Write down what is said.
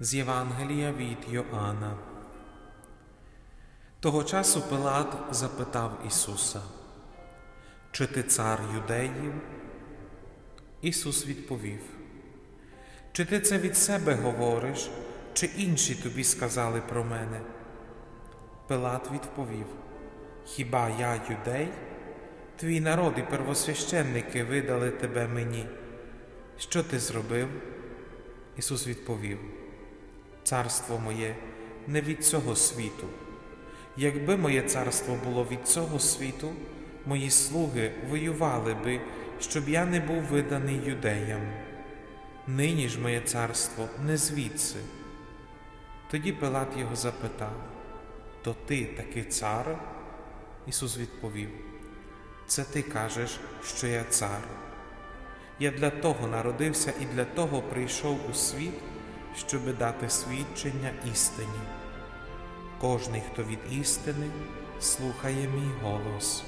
З Євангелія від Йоанна. Того часу Пилат запитав Ісуса, Чи ти цар юдеїв? Ісус відповів, Чи ти це від себе говориш, чи інші тобі сказали про мене? Пилат відповів, Хіба я юдей? Твій народ і первосвященники видали тебе мені. Що ти зробив? Ісус відповів, Царство моє не від цього світу. Якби моє царство було від цього світу, мої слуги воювали би, щоб я не був виданий юдеям. Нині ж моє царство не звідси. Тоді Пилат його запитав: То ти таки цар? Ісус відповів: Це ти кажеш, що я цар. Я для того народився і для того прийшов у світ, щоби дати свідчення істині. Кожний, хто від істини, слухає мій голос.